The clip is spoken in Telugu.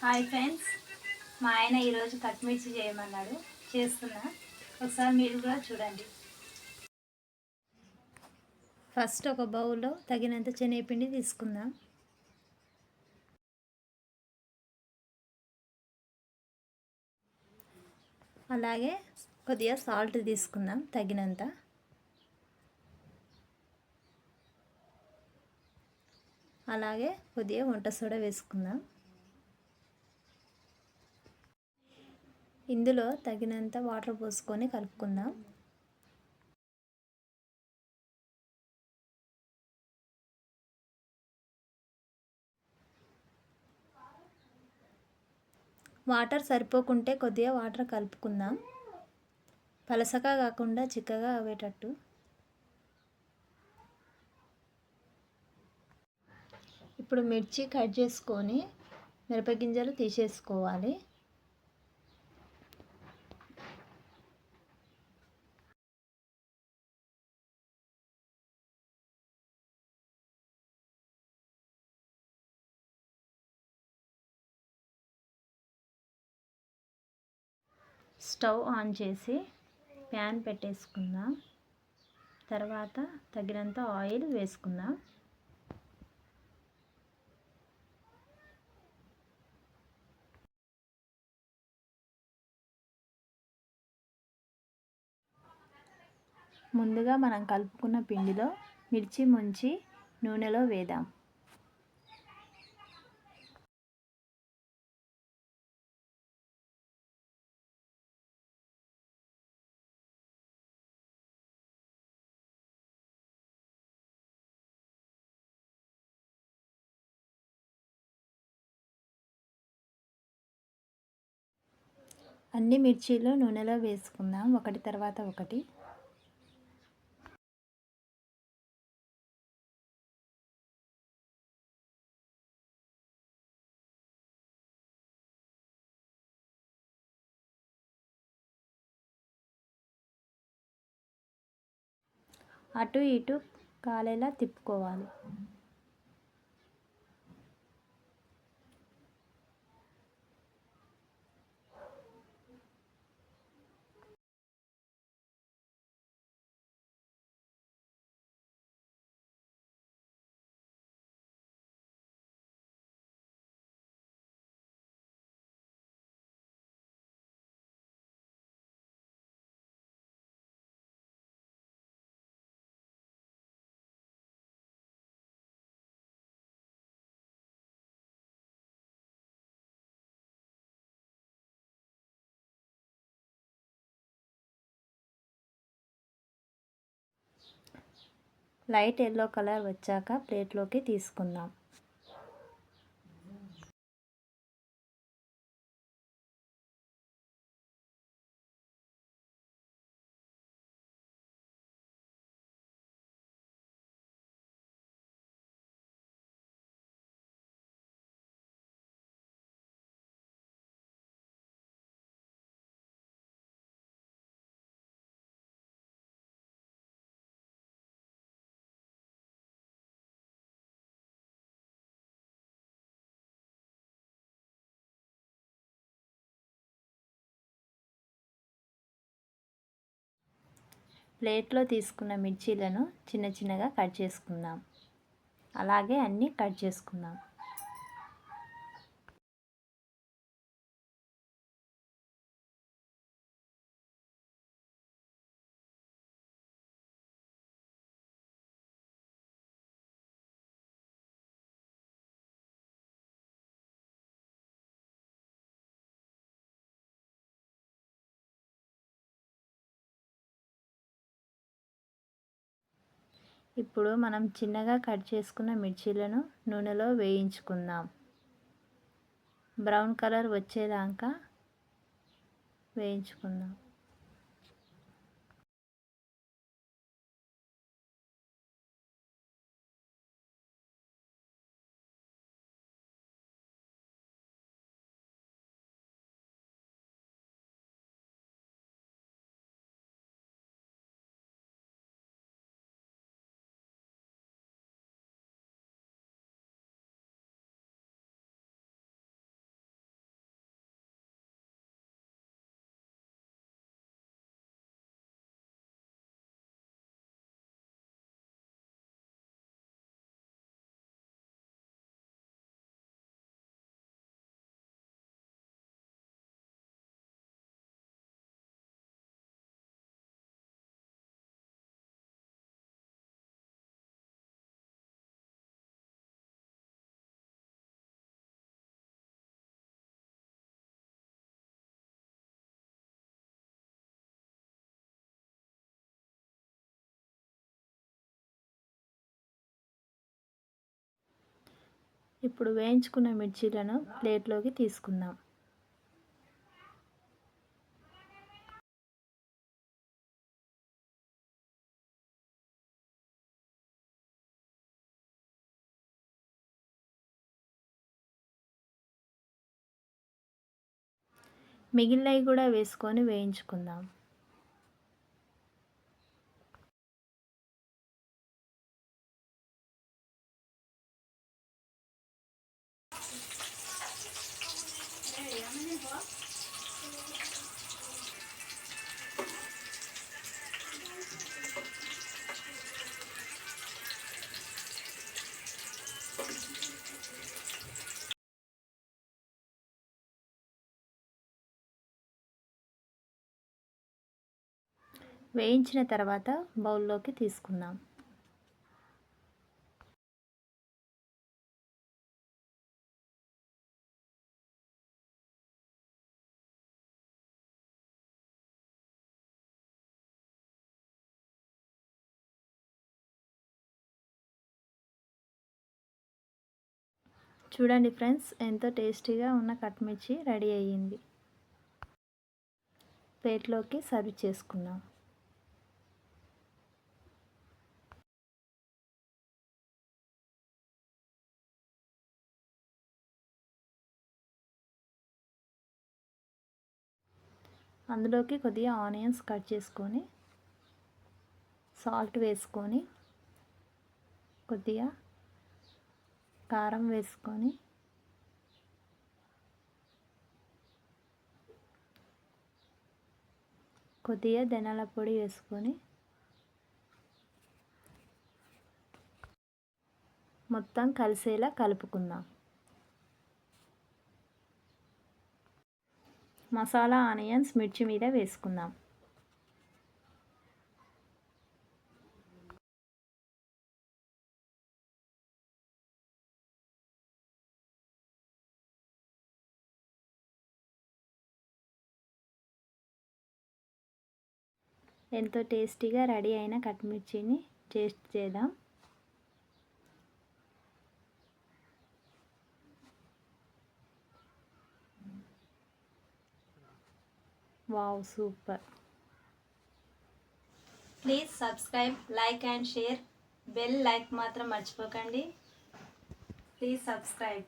హాయ్ ఫ్రెండ్స్ మా ఆయన ఈరోజు కట్మిర్చి చేయమన్నాడు. చేస్తున్నా. ఒకసారి మీరు కూడా చూడండి. ఫస్ట్ ఒక బౌల్లో తగినంత శనగపిండి తీసుకుందాం. అలాగే కొద్దిగా సాల్ట్ తీసుకుందాం తగినంత. అలాగే కొద్దిగా వంట సోడా వేసుకుందాం. ఇందులో తగినంత వాటర్ పోసుకొని కలుపుకుందాం. వాటర్ సరిపోకుంటే కొద్దిగా వాటర్ కలుపుకుందాం. పలసగా కాకుండా చిక్కగా అవేటట్టు ఇప్పుడు మిర్చి కట్ చేసుకొని మిరపగింజలు తీసేసుకోవాలి. స్టవ్ ఆన్ చేసి ప్యాన్ పెట్టేసుకుందాం. తర్వాత తగినంత ఆయిల్ వేసుకుందాం. ముందుగా మనం కలుపుకున్న పిండిలో మిర్చి ముంచి నూనెలో వేద్దాం. అన్ని మిర్చీలు నూనెలో వేసుకుందాం. ఒకటి తర్వాత ఒకటి. అటు ఇటు కాలేలా తిప్పుకోవాలి. లైట్ ఎల్లో కలర్ వచ్చాక ప్లేట్లోకి తీసుకుందాం. ప్లేట్లో తీసుకున్న మిర్చీలను చిన్న చిన్నగా కట్ చేసుకుందాం. అలాగే అన్నీ కట్ చేసుకుందాం. ఇప్పుడు మనం చిన్నగా కట్ చేసుకున్న మిర్చీలను నూనెలో వేయించుకుందాం. బ్రౌన్ కలర్ వచ్చేదాకా వేయించుకుందాం. ఇప్పుడు వేయించుకున్న మిర్చీలను ప్లేట్లోకి తీసుకుందాం. మిగిలినవి కూడా వేసుకొని వేయించుకుందాం. వేయించిన తర్వాత బౌల్లోకి తీసుకుందాం. చూడండి ఫ్రెండ్స్ ఎంతో టేస్టీగా ఉన్న కట్మిర్చి రెడీ అయ్యింది. ప్లేట్లోకి సర్వ్ చేసుకుందాం. అందులోకి కొద్దిగా ఆనియన్స్ కట్ చేసుకొని సాల్ట్ వేసుకొని కొద్దిగా కారం వేసుకొని కొద్దిగా ధనాల పొడి వేసుకొని మొత్తం కలిసేలా కలుపుకుందాం. మసాలా ఆనియన్స్ మిర్చి మీద వేసుకుందాం. ఎంతో టేస్టీగా రెడీ అయిన కట్మిర్చిని టేస్ట్ చేద్దాం. Wow super please subscribe like and share bell like మాత్రం మర్చిపోకండి. Please subscribe